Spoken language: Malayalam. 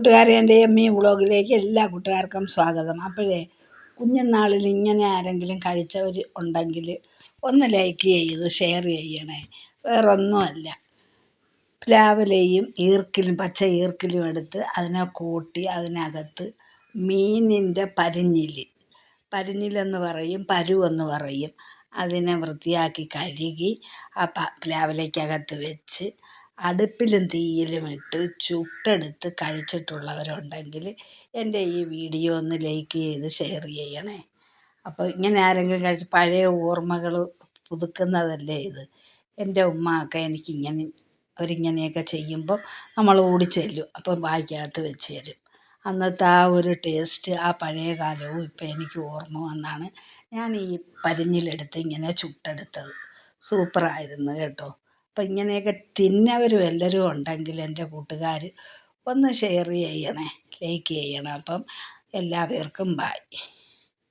കൂട്ടുകാരെ എന്റെ എം ഇ വ്ളോഗിലേക്ക് എല്ലാ കൂട്ടുകാർക്കും സ്വാഗതം. അപ്പോഴേ കുഞ്ഞുനാളിൽ ഇങ്ങനെ ആരെങ്കിലും കഴിച്ചവർ ഉണ്ടെങ്കിൽ ഒന്ന് ലൈക്ക് ചെയ്ത് ഷെയർ ചെയ്യണേ. വേറൊന്നുമല്ല. പ്ലാവിലയും ഈർക്കിലും പച്ച ഈർക്കിലും എടുത്ത് അതിനെ കൂട്ടി അതിനകത്ത് മീനിന്റെ പരിഞ്ഞിൽ പരിഞ്ഞിലെന്ന് പറയും പരുവെന്ന് പറയും. അതിനെ വൃത്തിയാക്കി കഴുകി ആ പ പ്ലാവിലയ്ക്കകത്ത് വെച്ച് അടുപ്പിലും തീയിലും ഇട്ട് ചുട്ടെടുത്ത് കഴിച്ചിട്ടുള്ളവരുണ്ടെങ്കിൽ എന്റെ ഈ വീഡിയോ ഒന്ന് ലൈക്ക് ചെയ്ത് ഷെയർ ചെയ്യണേ. അപ്പോൾ ഇങ്ങനെ ആരെങ്കിലും കഴിച്ച് പഴയ ഓർമ്മകൾ പുതുക്കുന്നതല്ലേ ഇത്? എന്റെ ഉമ്മയൊക്കെ എനിക്കിങ്ങനെ അവരിങ്ങനെയൊക്കെ ചെയ്യുമ്പോൾ നമ്മൾ ഓടിച്ചെല്ലും അപ്പം വായിക്കകത്ത് വെച്ച് തരും. അന്നത്തെ ആ ഒരു ടേസ്റ്റ് ആ പഴയ കാലവും ഇപ്പം എനിക്ക് ഓർമ്മ വന്നാണ് ഞാൻ ഈ പരിഞ്ഞിലെടുത്ത് ഇങ്ങനെ ചുട്ടെടുത്തത്. സൂപ്പറായിരുന്നു കേട്ടോ. അപ്പം ഇങ്ങനെയൊക്കെ തിന്നവരും എല്ലാവരും ഉണ്ടെങ്കിൽ എന്റെ കൂട്ടുകാർ ഒന്ന് ഷെയർ ചെയ്യണേ ലൈക്ക് ചെയ്യണം. അപ്പം എല്ലാവർക്കും ബായ്